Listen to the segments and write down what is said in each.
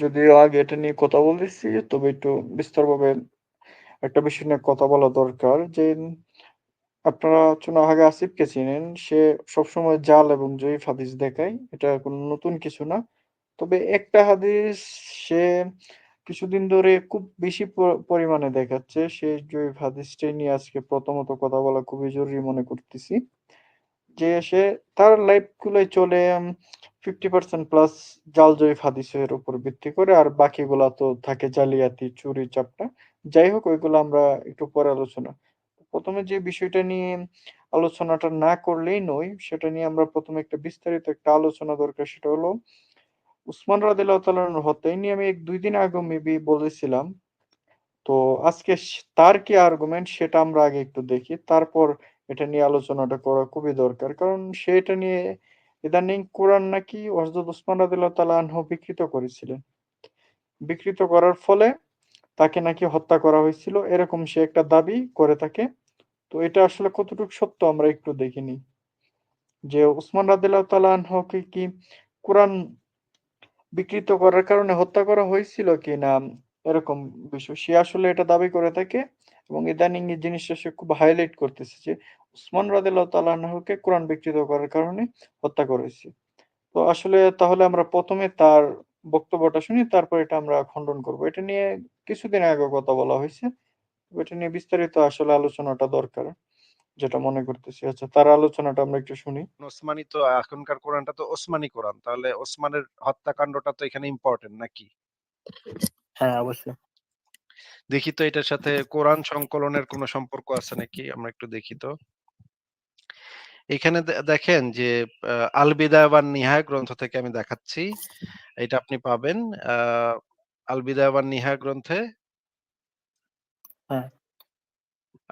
যদিও আগে এটা নিয়ে কথা বলেছি, তবে একটু বিস্তারভাবে একটা বিষয় নিয়ে কথা বলা দরকার যে, আপনারা চুনাহাগা আসিফকে চিনেন। সে সবসময় জাল এবং জয়ীফ হাদিস দেখায়। এটা কোনো নতুন কিছু না। তবে একটা হাদিস সে কিছুদিন ধরে খুব বেশি পরিমাণে দেখাচ্ছে। সে জয়ীফ হাদিসটাই নিয়ে আজকে প্রথমত কথা বলা খুবই জরুরি মনে করতেছি। যে সে তার লাইফগুলাই চলে উম 50% প্লাস জাল জয়ীফ হাদিসের উপর ভিত্তি করে। আর বাকিগুলা তো থাকে জালিয়াতি, চুরি, চাপটা। যাই হোক ওইগুলো আমরা একটু পরে আলোচনা। ১ম এ যে বিষয়টা নিয়ে আলোচনাটা না করলেই নয়, সেটা নিয়ে আমরা ১ম এ একটা বিস্তারিত একটা আলোচনা দরকার। সেটা হলো উসমান রাদিয়াল্লাহু তাআলা হত্যা। নিয়ে আমি ১-২ দিন আগেও মেবি বলেছিলাম। তো আজকে তার কি আর্গুমেন্ট সেটা আমরা আগে একটু দেখি। তারপর এটা নিয়ে আলোচনাটা করা খুবই দরকার। কারণ সেটা নিয়ে ইদানিং কোরআন নাকি হযরত উসমান রাদিয়াল্লাহু তাআলা আনহু বিকৃত করেছিলেন। বিকৃত করার ফলে তাকে নাকি হত্যা করা হয়েছিল। এরকম সে একটা দাবি করে থাকে। তো এটা আসলে কতটুকু সত্য আমরা একটু দেখে নিই। যে উসমান রাদিয়াল্লাহু তাআলা আনহুকে কি কোরআন বিকৃত করার কারণে হত্যা করা হয়েছিল কিনা এরকম বিষয়। সে আসলে এটা দাবি করে থাকে এবং ইদানিং এই জিনিসটা সে খুব হাইলাইট করতেছে যে উসমান রাদিয়াল্লাহু তাআলা আনহুকে কোরআন বিকৃত করার কারণে হত্যা করা হইছে। তো আসলে তাহলে আমরা প্রথমে তার বক্তব্যটা শুনি তারপর এটা আমরা খণ্ডন করব। এটা নিয়ে কিছুদিন আগে কথা বলা হয়েছে এটা নিয়ে বিস্তারিত আসলে আলোচনাটা দরকার। যেটা মনে করতেছি। আচ্ছা তার আলোচনাটা আমরা একটু শুনি। ওসমানি তো এখনকার কোরআনটা তো ওসমানি কোরআন। তাহলে ওসমানের হত্যাকাণ্ডটা তো এখানে ইম্পোর্টেন্ট নাকি? হ্যাঁ, অবশ্যই। দেখি তো এটার সাথে কোরআন সংকলনের কোন সম্পর্ক আছে নাকি? আমরা একটু দেখি তো। এখানে দেখেন যে আল বিদায়া ওয়ান গ্রন্থ থেকে আমি দেখাচ্ছি। এটা আপনি পাবেন আল বিদায়া ওয়ান গ্রন্থে হ্যাঁ।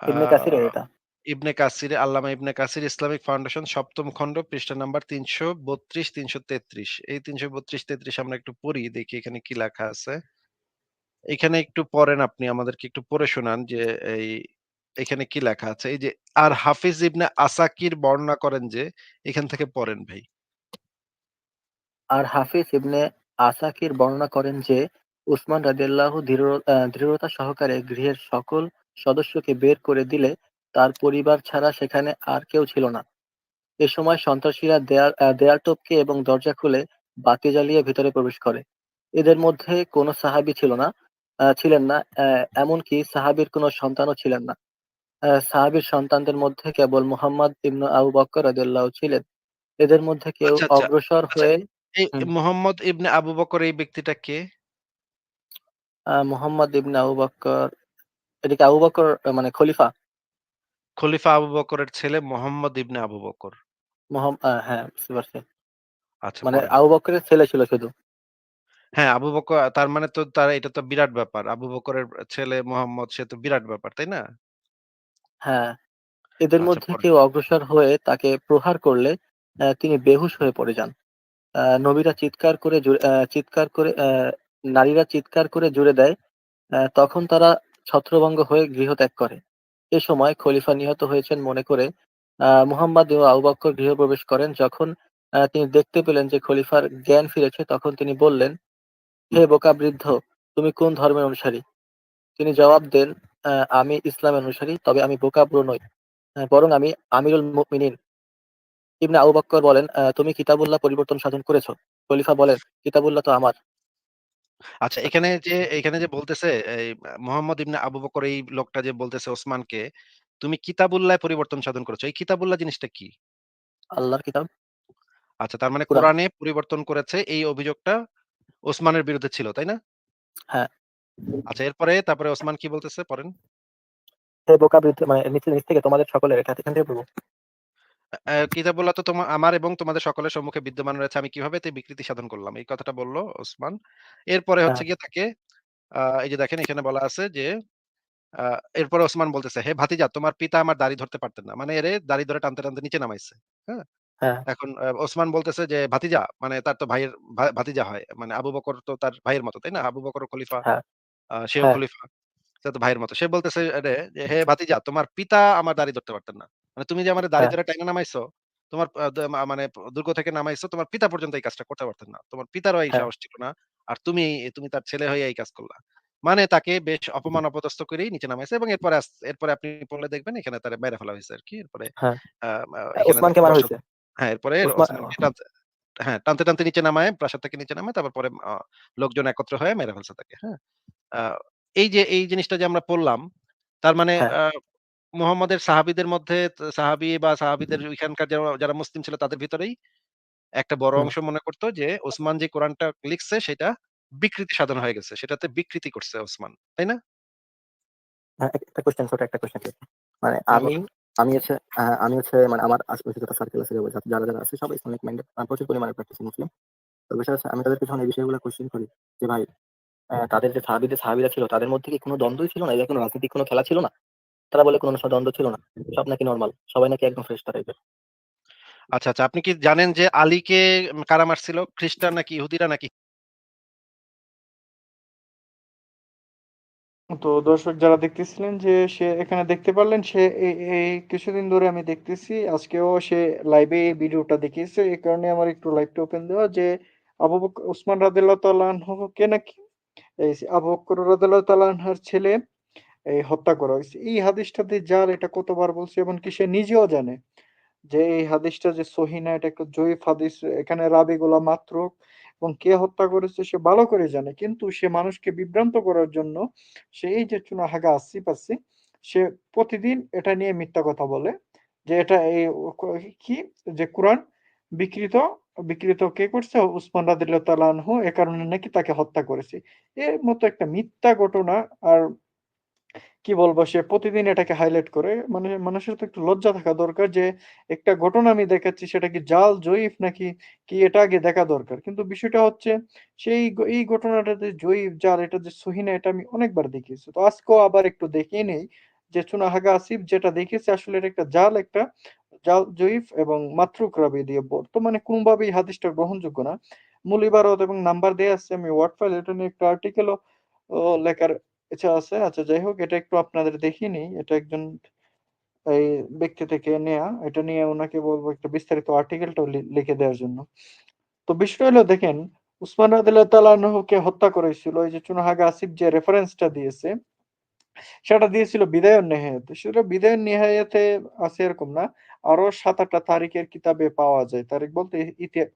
ইবনে কাসিরের এটা। ইবনে কাসির, আল্লামা ইবনে কাসির ইসলামিক ফাউন্ডেশন ৭ম খণ্ড পৃষ্ঠা নাম্বার ৩৩২-৩৩৩ এই ৩৩২-৩৩ আমরা একটু পড়ি দেখি এখানে কি লেখা আছে। এখানে একটু পড়েন আপনি আমাদেরকে একটু পড়ে শোনান যে এই এখানে কি লেখা আছে? এই যে, আর হাফিজ ইবনে আসাকির বর্ণনা করেন যে, এখান থেকে পড়েন ভাই। আর হাফিজ ইবনে আসাকির বর্ণনা করেন যে, উসমান রাদিয়াল্লাহু দৃঢ়তা সহকারে গৃহের সকল সদস্যকে বের করে দিলে তার পরিবার ছাড়া সেখানে আর কেউ ছিল না। এ সময় সন্ত্রাসীরা দেয়াল আ দেয়াল টপকে এবং দরজা খুলে বাতি জ্বালিয়ে ভেতরে প্রবেশ করে। এদের মধ্যে কোনো সাহাবী ছিল না আ ছিলেন না। অ্যা এমনকি সাহাবীর কোনো সন্তানও ছিলেন না। সাহাবীর সন্তানদের মধ্যে কেবল মুহাম্মদ ইবনে আবু বকর রাদিয়াল্লাহু ছিলেন। এদের মধ্যে কেউ আচ্ছা, আচ্ছা, অগ্রসর আচ্ছা। হয়ে এই হুম। মুহাম্মদ ইবনে আবু বকর এই ব্যক্তিটা কে? আ মুহাম্মদ ইবনে আবু বকর এটা কি আবু বকর মানে খলিফা? খলিফা আবু বকরের ছেলে মোহাম্মদ ইবনে আবু বকর। মহম আ হ্যাঁ, বুঝতে পারছি। আচ্ছা মানে। আবু বকরের ছেলে ছিল শুধু। হ্যাঁ, আবু বকর তার মানে তো তার এটা তো বিরাট ব্যাপার। আবু বকরের ছেলে মোহাম্মদ সে তো বিরাট ব্যাপার, তাই না? হ্যাঁ, এদের আচ্ছা মধ্যে। কেউ অগ্রসর হয়ে তাকে প্রহার করলে অ্যা তিনি বেহুশ হয়ে পড়ে যান। আ নবীরা চিৎকার করে জু আ চিৎকার করে অ্যা নারীরা চিৎকার করে জুড়ে দেয়। অ্যা তখন তারা ছত্রভঙ্গ হয়ে গৃহত্যাগ করে। এ সময় খলিফা নিহত হয়েছেন মনে করে আ মুহাম্মদ ও আবু বকর গৃহপ্রবেশ করেন। যখন আ তিনি দেখতে পেলেন যে খলিফার জ্ঞান ফিরেছে তখন তিনি বললেন, "হে বোকা বৃদ্ধ, তুমি কোন ধর্মের অনুসারী?" তিনি জবাব দেন, "আ আমি ইসলাম অনুসারী, তবে আমি বোকা বুড়ো নই। বরং আমি আমিরুল মুমিনিন।" ইবনে আবু বক্কর বলেন, "আ তুমি কিতাবুল্লাহ পরিবর্তন সাধন করেছ?" খলিফা বলেন, "কিতাবুল্লাহ তো আমার।" আচ্ছা এখানে যে এখানে যে বলতেছে এই মোহাম্মদ ইবনে আবু বকর এই লোকটা যে বলতেছে ওসমানকে, "তুমি কিতাবুল্লাহ পরিবর্তন সাধন করেছ।" এই কিতাবুল্লাহ জিনিসটা কি? আল্লাহর কিতাব, আচ্ছা তার মানে কোরআনে পরিবর্তন করেছে এই অভিযোগটা ওসমানের বিরুদ্ধে ছিল, তাই না? হ্যাঁ। আচ্ছা এরপরে তারপরে ওসমান কি বলতেছে পড়েন? হে বোকা বৃদ্ধ মানে নিচে নিচ থেকে তোমাদের সকলের এটা এখান থেকে পড়ব। আ কিতাবুল্লাহ তো তোমা আমার এবং তোমাদের সকলের সম্মুখে বিদ্যমান রয়েছে। আমি কীভাবে এতে বিকৃতি সাধন করলাম? এই কথাটা বলল ওসমান। এরপরে হচ্ছে হ্যাঁ, গিয়ে তাকে এই যে দেখেন এখানে বলা আছে যে এরপরে ওসমান বলতেছে, "হে ভাতিজা তোমার পিতা আমার দাড়ি ধরতে পারতেন না।" মানে এরে দাড়ি ধরে টানতে, টানতে নিচে নামাইছে। হ্যাঁ? হ্যাঁ, এখন ওসমান বলতেছে যে, "ভাতিজা" মানে তার তো ভাইয়ের ভাতিজা হয়। মানে আবু বকর তো তার ভাইয়ের মতো, তাই না? আবু বকর খলিফা, হ্যাঁ, সেও হ্যাঁ, খলিফা। সে তো ভাইয়ের মতো। সে বলতেছে এরে যে, "হে ভাতিজা তোমার পিতা আমার দাড়ি ধরতে পারতেন না। মানে তুমি যে আমার দাড়ি হ্যাঁ, ধরে টাইনা নামাইছো, তোমার আ দ মা মানে দুর্গ থেকে নামাইছো, তোমার পিতা পর্যন্ত এই কাজটা করতে পারতেন না। তোমার পিতারও এই হ্যাঁ, সাহস ছিল না আর তুমি তুমি তার ছেলে হয়ে এই কাজ করলা। মানে তাকে বেশ অপমান অপদস্থ করেই নিচে নামাইছে এবং এরপরে আস এরপরে আপনি পড়লে দেখবেন এখানে তারে মাইরা ফেলা হয়েছে আর কি এরপরে হ্যাঁ। আ মা এখানে ওসমানকে মারা প্রাসাদ হইছে। হ্যাঁ, এরপরে ওসমান ওসমানকে টানতে হ্যাঁ, টানতে, টানতে নিচে নামায় প্রাসাদ থেকে নিচে নামায় তারপর পরে লোকজন একত্র হয়ে মেরে ফেলছে তাকে। হ্যাঁ? এই যে এই জিনিসটা যে আমরা পড়লাম, তার মানে হ্যাঁ। মুহাম্মদের সাহাবীদের মধ্যে সাহাবী বা সাহাবীদের ওইখানকার যারা মুসলিম ছিল তাদের ভিতরেই একটা বড় অংশ মনে করতো যে ওসমান যে কোরআনটা লিখছে সেটা বিকৃতি সাধন হয়ে গেছে। সেটাতে বিকৃতি করছে ওসমান। তাই না? হ্যাঁ, একটা কোয়েশ্চেন ছোট একটা কোয়েশ্চেন মানে আমি। আমি হচ্ছে আ আমি হচ্ছে মানে আমার আশেপাশে যত সার্কেল আছে যারা, যারা আছে সবাই ইসলামিক মাইন্ডেড প্রচুর পরিমাণে প্র্যাকটিসিং মুসলিম। তো বিষয় আমি তাদেরকে যখন এই বিষয়গুলো কোয়েশ্চেন করি যে ভাই তাদের যে সাহাবীদের সাহাবীরা ছিল তাদের মধ্যে কি কোনো দ্বন্দ্বই ছিল না? এদের কোনো রাজনৈতিক কোনো খেলা ছিল না? তারা বলে কোনো দ্বন্দ্ব ছিল না। সব নাকি নরমাল। সবাই নাকি একদম ফেরেশতা টাইপের। আচ্ছা, আচ্ছা। আপনি কি জানেন যে আলীকে কারা মারছিল? খ্রিস্টান নাকি ইহুদিরা নাকি তো দর্শক যারা দেখতেছিলেন যে সে এখানে দেখতে পারলেন, সে এই কিছুদিন ধরে আমি দেখতেছি, আজকেও সে লাইভে এই ভিডিওটা দেখিয়েছে। এই কারণে আমার একটু লাইভটা ওপেন দেওয়া যে আবু রাদিয়াল্লাহু তাআলা আনহুকে নাকি, এই আবু বকর রাদিয়াল্লাহু তাআলা ছেলে, এই হত্যা করা হয়েছে এই হাদিসটাতে যার এটা কতবার বলছে এমনকি সে নিজেও জানে যে এই হাদিসটা যে সহিহ না, এটা একটা জয়ীফ হাদিস। এখানে রাবি রাবীগুলা মাতরুক এবং কে হত্যা করেছে সে ভালো করে জানে। কিন্তু সে মানুষকে বিভ্রান্ত করার জন্য সে এই যে চুনাহাগা আসছি পাচ্ছি সে প্রতিদিন এটা নিয়ে মিথ্যা কথা বলে। যে এটা এই কি যে কোরআন বিকৃত বিকৃত কে করছে? উসমান রাদিল্লাহ তালানহু এ কারণে নাকি তাকে হত্যা করেছে। এর মতো একটা মিথ্যা ঘটনা আর কি বলব সে প্রতিদিন এটাকে হাইলাইট করে। মানে মানুষের তো একটু লজ্জা থাকা দরকার যে একটা ঘটনা আমি দেখাচ্ছি সেটা কি জাল, জয়ীফ নাকি কি এটা আগে দেখা দরকার। কিন্তু বিষয়টা হচ্ছে সেই এই ঘটনাটা যে জয়ীফ, জাল এটা যে সহিহ না এটা আমি অনেকবার দেখিয়েছি। তো আজকেও আবার একটু দেখিয়ে নেই যে চুনাহাগা আসিফ যেটা দেখিয়েছে আসলে এটা একটা জাল একটা জাল, জয়ীফ এবং মাতরুক রাবী দিয়ে বর্তমানে কোনোভাবেই হাদিসটা গ্রহণযোগ্য না। মূল ইবারত এবং নাম্বার দেয়া আছে আমি ওয়ার্ড ফাইল এটা নিয়ে একটা আর্টিকেলও ও লেখার ইচ্ছা আছে। আচ্ছা যাই হোক, এটা একটু আপনাদের দেখিয়ে নেই। এটা একজন এই ব্যক্তি থেকে নেয়া। এটা নিয়ে উনাকে বলব একটা বিস্তারিত আর্টিকেলটাও লি, লিখে দেওয়ার জন্য। তো বিষয়টা হলো, দেখেন, উসমান রাদিয়াল্লাহু তাআলা আনহুকে হত্যা করেছিল এই যে চুনাহাগা আসিফ যে রেফারেন্সটা দিয়েছে, সেটা দিয়েছিল বিদায়ুন নেহায়াতে। সেটা বিদায়ুন নেহায়াতে আছে এরকম না। আরও ৭-৮ টা তারিখের কিতাবে পাওয়া যায়। তারিখ বলতে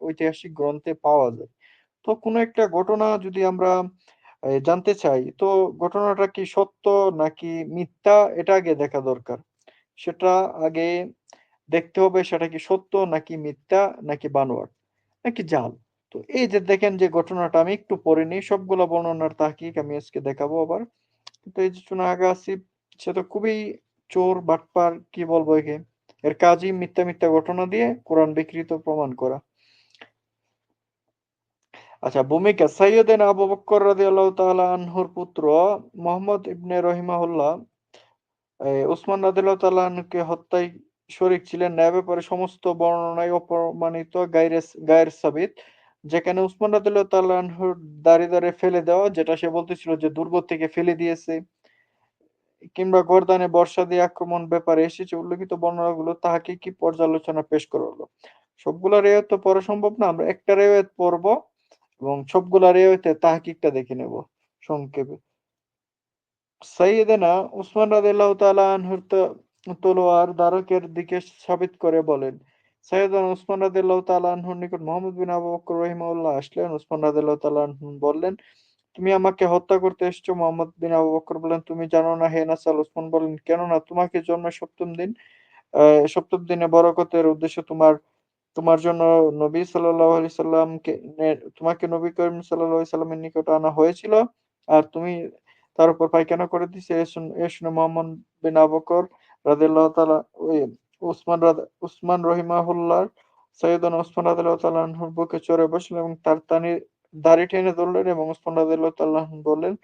ঐতিহাসিক গ্রন্থে পাওয়া যায়। তো কোনো একটা ঘটনা যদি আমরা জানতে চাই তো ঘটনাটা কি সত্য নাকি মিথ্যা এটা আগে দেখা দরকার। সেটা আগে দেখতে হবে সেটা কি সত্য নাকি মিথ্যা নাকি বানোয়াট নাকি জাল। তো এই যে দেখেন যে ঘটনাটা আমি একটু পড়ে নিই সবগুলা বর্ণনার তাহকিক আমি আজকে দেখাবো আবার। তো এই যে চুনাহাগা আসিফ সে তো খুবই চোর, বাটপার কি বলব একে? এর কাজই মিথ্যা, মিথ্যা ঘটনা দিয়ে কোরআন বিকৃত প্রমাণ করা। আচ্ছা ভূমিকা সাইয়্যিদানা আবু বকর রাদিয়াল্লাহু তাআলা আনহুর পুত্র মুহাম্মদ ইবনে রহিমাহুল্লাহ উসমান রাদিয়াল্লাহু তাআলা আনহুকে হত্যায় শরীক ছিলেন না ব্যাপারে সমস্ত বর্ণনায় অপ্রমাণিত গায়রে গায়ের সাবিত। যেখানে উসমান রাদিয়াল্লাহু তাআলা আনহুর দাঁড়ে, দাঁড়ে ফেলে দেওয়া যেটা সে বলতেছিল যে দুর্গ থেকে ফেলে দিয়েছে। কিংবা গর্দানে বর্ষা দিয়ে আক্রমণ ব্যাপারে এসেছে উল্লেখিত বর্ণনাগুলো কি পর্যালোচনা পেশ করা হলো। সবগুলা রেওয়ায়েত তো পড়া সম্ভব না। আমরা একটা রেওয়ায়েত পড়ব এবং সবগুলা রেওয়ায়েতের তাহকিকটা দেখে নেব সংক্ষেপে। সাইয়্যিদানা উসমান রাদিয়াল্লাহু তাআলা আনহুর তলোয়ার ধারকের দিকে সাবিত করে বলেন, উসমান নিকট মুহাম্মদ বিন আবু বকর রাহিমাহুল্লাহ আসলেন। উসমান রাদিয়াল্লাহু তাআলা আনহু বললেন, "তুমি আমাকে হত্যা করতে এসেছ?" মুহাম্মদ বিন আবু বকর বললেন, "তুমি জানো না হে নাসাল?" উসমান বললেন, "কেন না? তোমাকে জন্মের সপ্তম দিন সপ্তম দিনে বরকতের উদ্দেশ্যে তোমার তোমার জন্য নবী আলাইহি সাল্লামকে তোমাকে নবী করিম আলাইহি সাল্লামের নিকট আনা হয়েছিল। আর তুমি তার উপর পায়খানা করে দিছে। মুহাম্মদ বিন আবু বকর রাদিয়াল্লাহু তাআলা ওই উসমান উসমান তাআলা বুকে চড়ে বসলেন এবং তার তানি দাড়ি টেনে ধরলেন এবং তাআলা আনহু বললেন,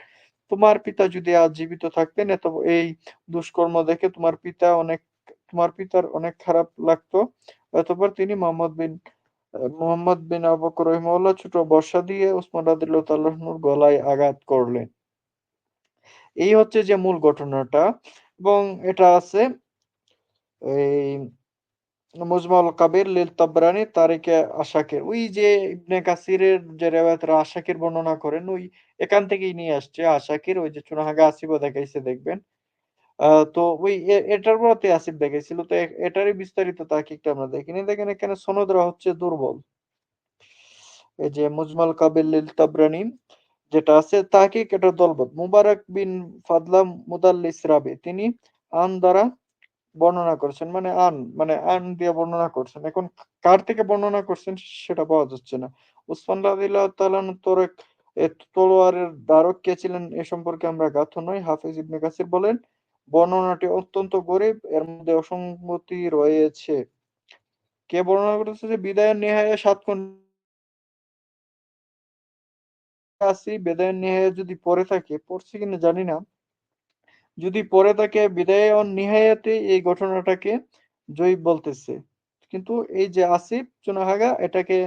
"তোমার পিতা যদি আজ জীবিত থাকতেন এত এই দুষ্কর্ম দেখে তোমার পিতা অনেক তোমার পিতার অনেক খারাপ লাগতো।" অতঃপর তিনি মুহাম্মদ বিন মুহাম্মদ বিন আবু বকর রহিমাহুল্লাহ ছোট বর্শা দিয়ে উসমান রাদিয়াল্লাহু তাআলা গলায় আঘাত করলেন। এই হচ্ছে যে মূল ঘটনাটা এবং এটা আছে এই মুজমাউল কাবির লিল তাবরানি তারিকে আশাকের ওই যে ইবনে কাসিরের যে রেওয়ায়তরা আশাকের বর্ণনা করেন, ওই এখান থেকেই নিয়ে আসছে আশাকের, ওই যে চুনাহাগা আসিফও দেখাইছে, দেখবেন তো ওই এটার পরতে আসিফ দেখাইছিল, তো এটারই বিস্তারিত তাকিকটা আমরা দেখিনি দেখেন এখানে সনদরা হচ্ছে দুর্বল। এই যে মুজমাল কাবিল তাবরানি, যেটা আছে তাহকিক, এটা দলবৎ। মুবারক বিন ফাদলাম মুদাল্লিস রাবি, তিনি আন দ্বারা বর্ণনা করছেন মানে আন মানে আন দিয়ে বর্ণনা করছেন। এখন কার থেকে বর্ণনা করছেন সেটা পাওয়া যাচ্ছে না। উসমান রাদিল্লাহ তাআলার তোরেক তলোয়ারের দ্বারক কে ছিলেন এ সম্পর্কে আমরা জ্ঞাত নই। হাফিজ ইবনে কাসির বলেন বর্ণনাটি অত্যন্ত গরিব, এর মধ্যে অসঙ্গতি রয়েছে। কে বর্ণনা করেছে যে বিদায়ের নেহায় সাত আসি বিদায়ের নেহায় যদি পড়ে থাকে, পড়ছে কিনা জানি না। যদি পড়ে থাকে, বিদায় ও নিহায়াতে এই ঘটনাটাকে জয়ীব বলতেছে। কিন্তু এই যে আসিফ চুনাহাগা, এটাকে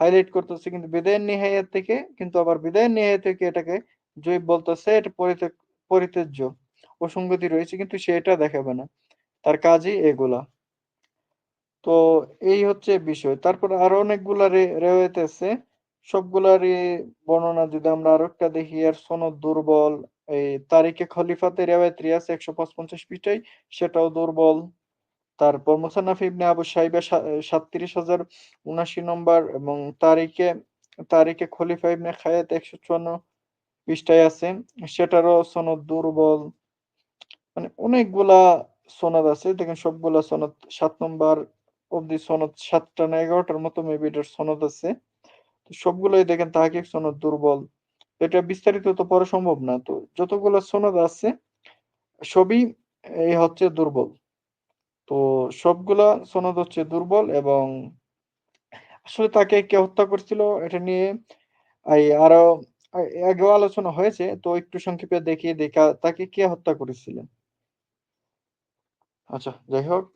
হাইলাইট করতেছে, কিন্তু বিদায়ের নিহায়াত থেকে, কিন্তু আবার বিদায়ের নিহায়াত থেকে এটাকে জয়ীব বলতেছে, এটা পরিত্যাজ্য। অসঙ্গতি রয়েছে, কিন্তু সে এটা দেখাবে না। তার কাজই এগুলা। তো এই হচ্ছে বিষয়। তারপর আরও অনেকগুলা রেওয়ায়ত আছে সবগুলারই বর্ণনা যদি আমরা আরও একটা দেখি আর সনদ দুর্বল, এই তারিখে খলিফাতে রেওয়ায়ত আছে একশো পঁচপঞ্চাশ পৃষ্ঠায়, সেটাও দুর্বল। তারপর মুসান্নাফ ইবনে আবু সাইবা সাতত্রিশ হাজার উনাশি নম্বর এবং তারিখে তারিখে খলিফা ইবনে খায়াত একশো চুয়ান্ন পৃষ্ঠায় আছে। সেটারও সনদ দুর্বল। মানে অনেকগুলা সনদ আছে। দেখেন সবগুলা সনদ সাত নম্বর অব্দি সনদ সাতটা না এগারোটার মতো মেবি এটার সনদ আছে। সবগুলোই দেখেন তাহাকিক সনদ, দুর্বল। এটা বিস্তারিত তো পড়া সম্ভব না। তো যতগুলো সনদ আছে, সবই এই হচ্ছে দুর্বল। তো সবগুলা সনদ হচ্ছে দুর্বল এবং আসলে তাকে কে হত্যা করছিল এটা নিয়ে আরও আগেও আলোচনা হয়েছে। তো একটু সংক্ষেপে দেখিয়ে দেখা, তাকে কে হত্যা করেছিলেন? আচ্ছা যাই হোক।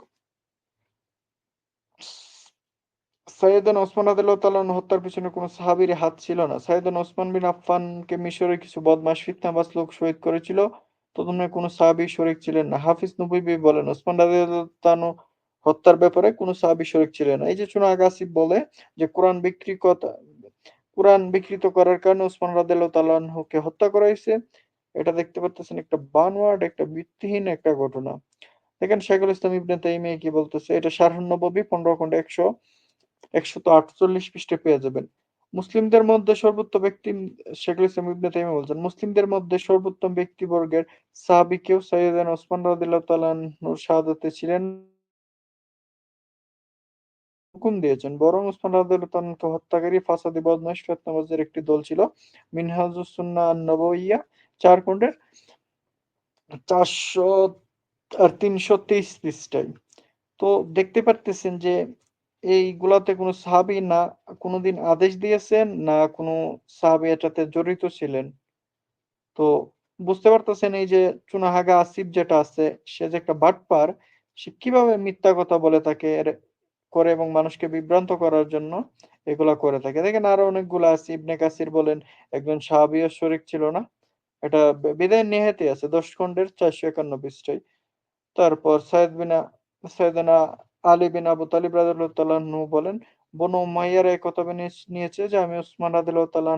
সাইয়েদান ওসমান তাআলা হত্যার পিছনে কোনো সাহাবীর হাত ছিল না। সাইয়েদান ওসমান বিন আফফানকে মিশরের কিছু বদমাশ, ফিতনাবাজ লোক শহীদ করেছিল। তদমে কোনো সাহাবী শরীক ছিলেন না। হাফিজ নবী বলেন, ওসমান রাদিয়াল্লাহু হত্যার ব্যাপারে কোনো সাহাবী শরিক ছিলেন না। এই যে চুনা আগাসিব বলে যে কোরআন বিক্রি কথা কোরআন বিকৃত করার কারণে ওসমান আনহুকে হত্যা করা হয়েছে। এটা দেখতে পাচ্ছেন একটা বানোয়াট, একটা ভিত্তিহীন একটা ঘটনা। দেখেন শেখুল ইসলাম ইবনে তাইমিয়া কি বলতেছে? এটা নববী, পনেরো খন্ড একশো, একশত আটচল্লিশ পৃষ্ঠে পেয়ে যাবেন। মুসলিমদের মধ্যে সর্বোত্তম ব্যক্তি শেখুল ইসলাম ইবনে তাইমিয়া বলছেন, মুসলিমদের মধ্যে সর্বোত্তম ব্যক্তিবর্গের সাহাবী কেউ? সৈয়দান ওসমান রাদিয়াল্লাহু তাআলা আনহুর শাহাদাতে ছিলেন। হুকুম দিয়েছেন, বরং ওসমান রাদিয়াল্লাহু হত্যাকারী ফাসাদি বদমাশ ফিতনাবাজদের একটি দল ছিল, মিনহাজুস আন-নবওয়িয়া চার খণ্ডের চারশো আর তিনশো তেইশ পৃষ্ঠায় তো দেখতে পারতেছেন যে, এইগুলাতে কোনো সাহাবী না, কোনোদিন আদেশ দিয়েছেন না কোনো সাহাবী এটাতে জড়িত ছিলেন। তো বুঝতে পারতেছেন এই যে চুনাহাগা আসিফ যেটা আছে, সে যে একটা বাটপার, সে কীভাবে মিথ্যা কথা বলে থাকে করে এবং মানুষকে বিভ্রান্ত করার জন্য এগুলা করে থাকে। দেখেন আরও অনেকগুলো আছে, ইবনে কাসির বলেন, একজন সাহাবীও শরিক ছিল না। এটা বিদায় নিহাতে আছে, দশ খণ্ডের চারশো একান্ন পৃষ্ঠায় তারপর সাইদ বিনা সাইদানা আলী বিন আবু তালিব আনহু বলেন, বনু এই কথা নিয়েছে যে, আমি তাআলা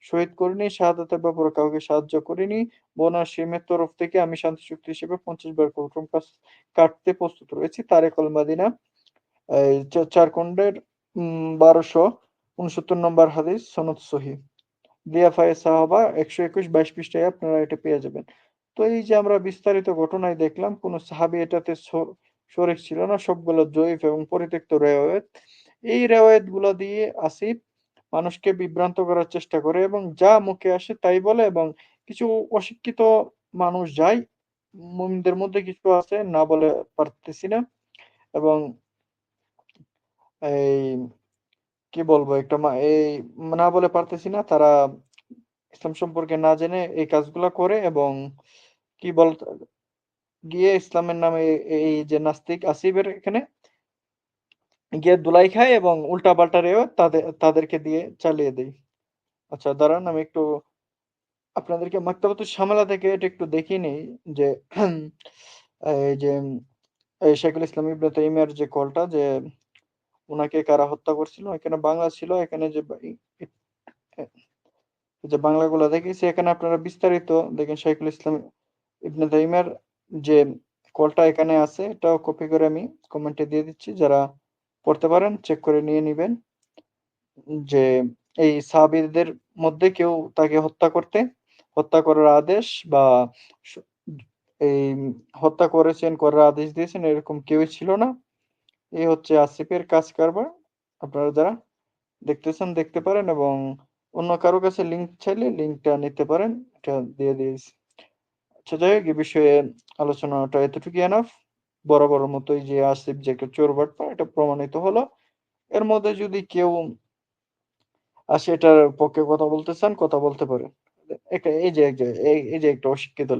শহীদ করিনি, শাহাদাতের ব্যাপারে কাউকে সাহায্য করিনি। বোন তরফ থেকে আমি শান্তি চুক্তি হিসেবে পঞ্চাশ বার কাজ, কাটতে প্রস্তুত রয়েছি। তারেক আল মাদিনা, এই চা- চার খণ্ডের উম, বারোশো উনসত্তর নম্বর হাদিস, সনদ সহি। দিয়াফায়ে সাহাবা একশো একুশ বাইশ পৃষ্ঠায় আপনারা এটা পেয়ে যাবেন। তো এই যে আমরা বিস্তারিত ঘটনায় দেখলাম, কোন সাহাবী এটাতে শরিক ছিল না, সবগুলো জয়ীফ এবং পরিত্যক্ত রেওয়ায়ত। এই রেওয়ায়তগুলো দিয়ে আসিফ মানুষকে বিভ্রান্ত করার চেষ্টা করে এবং যা মুখে আসে তাই বলে এবং কিছু অশিক্ষিত মানুষ যায়, মুমিনদের মধ্যে কিছু আছে, না বলে পারতেছি না এবং এই কি বলব, একটা এই না বলে পারতেছি না, তারা ইসলাম সম্পর্কে না জেনে এই কাজগুলা করে এবং কি বল গিয়ে ইসলামের নামে এই যে নাস্তিক আসিফের এখানে গিয়ে দুলাই খায় এবং উল্টা পাল্টা রেও তাদের তাদেরকে দিয়ে চালিয়ে দেয়। আচ্ছা দাঁড়ান, আমি একটু আপনাদেরকে মাক্তাবাতুস শামালা থেকে এটা একটু দেখিয়ে নেই যে, এই যে শেখুল ইসলাম ইবনে তাইমিয়ার যে কলটা যে উনাকে কারা হত্যা করছিল, এখানে বাংলা ছিল, এখানে যে যে বাংলাগুলো দেখেছি, এখানে আপনারা বিস্তারিত দেখেন শেখুল ইসলাম ইবনে তাইমিয়ার যে কলটা এখানে আছে, এটাও কপি করে আমি কমেন্টে দিয়ে দিচ্ছি। যারা পড়তে পারেন চেক করে নিয়ে নেবেন যে এই সাহাবীদের মধ্যে কেউ তাকে হত্যা করতে, হত্যা করার আদেশ বা এই হত্যা করেছেন, করার আদেশ দিয়েছেন, এরকম কেউই ছিল না। এই হচ্ছে আসিফের কাজ কারবার। আপনারা যারা দেখতেছেন, দেখতে পারেন এবং অন্য কারও কাছে লিঙ্ক চাইলে লিঙ্কটা নিতে পারেন, এটা দিয়ে দিয়েছি। আচ্ছা যাই হোক এই বিষয়ে আলোচনাটা এতটুকু এনাফ বরাবর মতোই যে আসিফ, যে চোর বাটপা এটা প্রমাণিত হলো। এর মধ্যে যদি কেউ আসে এটার পক্ষে কথা বলতে চান, কথা বলতে পারে একটা এই যে এই যে একটা অশিক্ষিত